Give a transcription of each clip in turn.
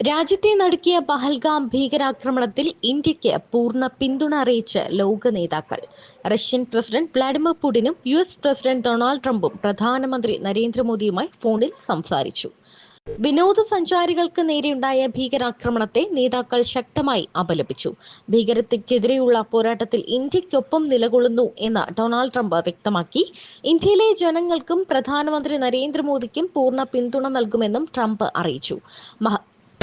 രാജ്യത്തെ നടുക്കിയ പഹൽഗാം ഭീകരാക്രമണത്തിൽ ഇന്ത്യയ്ക്ക് പൂർണ പിന്തുണ അറിയിച്ച് ലോക നേതാക്കൾ. റഷ്യൻ പ്രസിഡന്റ് വ്ളാഡിമിർ പുടിനും യു എസ് പ്രസിഡന്റ് ഡൊണാൾഡ് ട്രംപും പ്രധാനമന്ത്രി നരേന്ദ്രമോദിയുമായി ഫോണിൽ സംസാരിച്ചു. വിനോദസഞ്ചാരികൾക്ക് നേരെയുണ്ടായ ഭീകരാക്രമണത്തെ നേതാക്കൾ ശക്തമായി അപലപിച്ചു. ഭീകരതയ്ക്കെതിരെയുള്ള പോരാട്ടത്തിൽ ഇന്ത്യക്കൊപ്പം നിലകൊള്ളുന്നു എന്ന് ഡൊണാൾഡ് ട്രംപ് വ്യക്തമാക്കി. ഇന്ത്യയിലെ ജനങ്ങൾക്കും പ്രധാനമന്ത്രി നരേന്ദ്രമോദിക്കും പൂർണ പിന്തുണ നൽകുമെന്നും ട്രംപ് അറിയിച്ചു.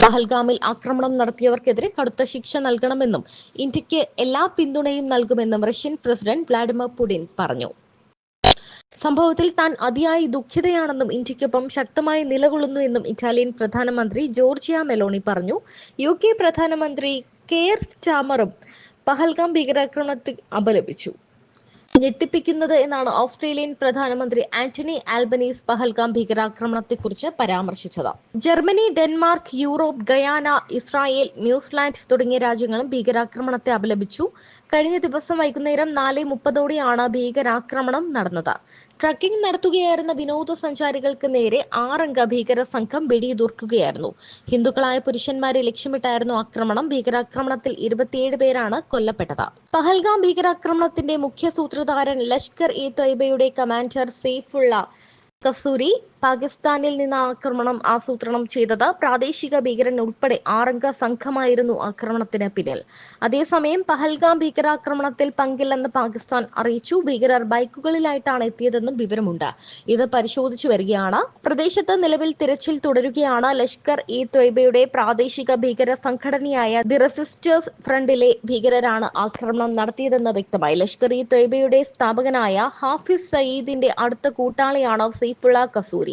പഹൽഗാമിൽ ആക്രമണം നടത്തിയവർക്കെതിരെ കടുത്ത ശിക്ഷ നൽകണമെന്നും ഇന്ത്യയ്ക്ക് എല്ലാ പിന്തുണയും നൽകുമെന്നും റഷ്യൻ പ്രസിഡന്റ് വ്ളാഡിമിർ പുടിൻ പറഞ്ഞു. സംഭവത്തിൽ താൻ അതിയായി ദുഃഖിതയാണെന്നും ഇന്ത്യക്കൊപ്പം ശക്തമായി നിലകൊള്ളുന്നുവെന്നും ഇറ്റാലിയൻ പ്രധാനമന്ത്രി ജോർജിയ മെലോണി പറഞ്ഞു. യു കെ പ്രധാനമന്ത്രി കെയർ ചാമറും പഹൽഗാം ഭീകരാക്രമണത്തെ അപലപിച്ചു. ഞെട്ടിപ്പിക്കുന്നത് എന്നാണ് ഓസ്ട്രേലിയൻ പ്രധാനമന്ത്രി ആന്റണി ആൽബനീസ് പഹൽഗാം ഭീകരാക്രമണത്തെക്കുറിച്ച് പരാമർശിച്ചത്. Germany Denmark Europe Guyana Israel New Zealand തുടങ്ങിയ രാജ്യങ്ങളും ഭീകരാക്രമണത്തെ അപലപിച്ചു. കഴിഞ്ഞ ദിവസം വൈകുന്നേരം നാല് മുപ്പതോടെയാണ് ഭീകരാക്രമണം നടന്നത്. ട്രക്കിംഗ് നടത്തുകയായിരുന്ന വിനോദസഞ്ചാരികൾക്ക് നേരെ ആറംഗ ഭീകര സംഘം വെടിയുതിർക്കുകയായിരുന്നു. ഹിന്ദുക്കളായ പുരുഷന്മാരെ ലക്ഷ്യമിട്ടായിരുന്നു ആക്രമണം. ഭീകരാക്രമണത്തിൽ ഇരുപത്തിയേഴ് പേരാണ് കൊല്ലപ്പെട്ടത്. പഹൽഗാം ഭീകരാക്രമണത്തിന്റെ മുഖ്യ സൂത്രധാരൻ ലഷ്കർ ഇ തൊയ്ബയുടെ കമാൻഡർ സെയ്ഫുള്ള കസൂരി. പാകിസ്ഥാനിൽ നിന്ന് ആക്രമണം ആസൂത്രണം ചെയ്തത് പ്രാദേശിക ഭീകരൻ ഉൾപ്പെടെ ആറംഗ സംഘമായിരുന്നു ആക്രമണത്തിന് പിന്നിൽ. അതേസമയം പഹൽഗാം ഭീകരാക്രമണത്തിൽ പങ്കില്ലെന്ന് പാകിസ്ഥാൻ അറിയിച്ചു. ഭീകരർ ബൈക്കുകളിലായിട്ടാണ് എത്തിയതെന്നും വിവരമുണ്ട്. ഇത് പരിശോധിച്ചു വരികയാണ്. പ്രദേശത്ത് നിലവിൽ തിരച്ചിൽ തുടരുകയാണ്. ലഷ്കർ ഇ ത്വയ്ബയുടെ പ്രാദേശിക ഭീകര സംഘടനയായ ദി റെസിസ്റ്റേഴ്സ് ഫ്രണ്ടിലെ ഭീകരരാണ് ആക്രമണം നടത്തിയതെന്ന് വ്യക്തമായി. ലഷ്കർ ഇ ത്വയ്ബയുടെ സ്ഥാപകനായ ഹാഫിസ് സയീദിന്റെ അടുത്ത കൂട്ടാളിയാണ് സെയ്ഫുള്ള കസൂരി.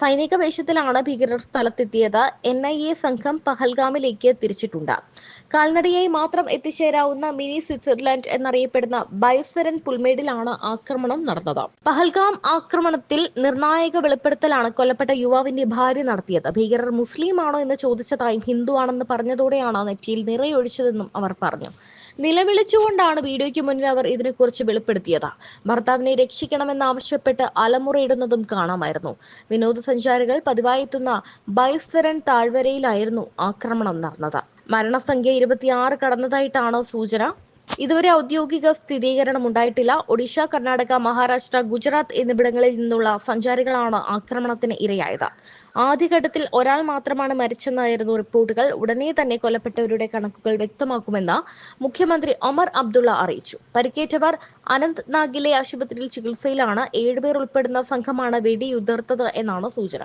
സൈനിക വേഷത്തിലാണ് ഭീകരർ സ്ഥലത്തെത്തിയത്. എൻ ഐ എ സംഘം പഹൽഗാമിലേക്ക് തിരിച്ചിട്ടുണ്ട്. കാൽനടയായി മാത്രം എത്തിച്ചേരാവുന്ന മിനി സ്വിറ്റ്സർലാൻഡ് എന്നറിയപ്പെടുന്ന ബൈസരൻ പുൽമേടിലാണ് ആക്രമണം നടന്നത്. പഹൽഗാം ആക്രമണത്തിൽ നിർണായക വെളിപ്പെടുത്തലാണ് കൊല്ലപ്പെട്ട യുവാവിന്റെ ഭാര്യ നടത്തിയത്. ഭീകരർ മുസ്ലിം ആണോ എന്ന് ചോദിച്ചതായും ഹിന്ദു ആണെന്ന് പറഞ്ഞതോടെയാണ് നെറ്റിയിൽ നിറയൊഴിച്ചതെന്നും അവർ പറഞ്ഞു. നിലവിളിച്ചുകൊണ്ടാണ് വീഡിയോയ്ക്ക് മുന്നിൽ അവർ ഇതിനെക്കുറിച്ച് വെളിപ്പെടുത്തിയത്. ഭർത്താവിനെ രക്ഷിക്കണമെന്നാവശ്യപ്പെട്ട് അലമുറയിടുന്നതും കാണാമായിരുന്നു. വിനോദസഞ്ചാരികൾ പതിവായി എത്തുന്ന ബൈസരൻ താഴ്വരയിലായിരുന്നു ആക്രമണം നടന്നത്. മരണസംഖ്യ ഇരുപത്തിയാറ് കടന്നതായിട്ടാണ് സൂചന? ഇതുവരെ ഔദ്യോഗിക സ്ഥിരീകരണം ഉണ്ടായിട്ടില്ല. ഒഡീഷ കർണാടക മഹാരാഷ്ട്ര ഗുജറാത്ത് എന്നിവിടങ്ങളിൽ നിന്നുള്ള സഞ്ചാരികളാണ് ആക്രമണത്തിന് ഇരയായത്. ആദ്യഘട്ടത്തിൽ ഒരാൾ മാത്രമാണ് മരിച്ചെന്നായിരുന്നു റിപ്പോർട്ടുകൾ. ഉടനെ തന്നെ കൊല്ലപ്പെട്ടവരുടെ കണക്കുകൾ വ്യക്തമാക്കുമെന്ന് മുഖ്യമന്ത്രി ഒമർ അബ്ദുള്ള അറിയിച്ചു. പരിക്കേറ്റവർ അനന്ത് നാഗിലെ ആശുപത്രിയിൽ ചികിത്സയിലാണ്. ഏഴുപേർ ഉൾപ്പെടുന്ന സംഘമാണ് വെടിയുതിർത്തത് എന്നാണ് സൂചന.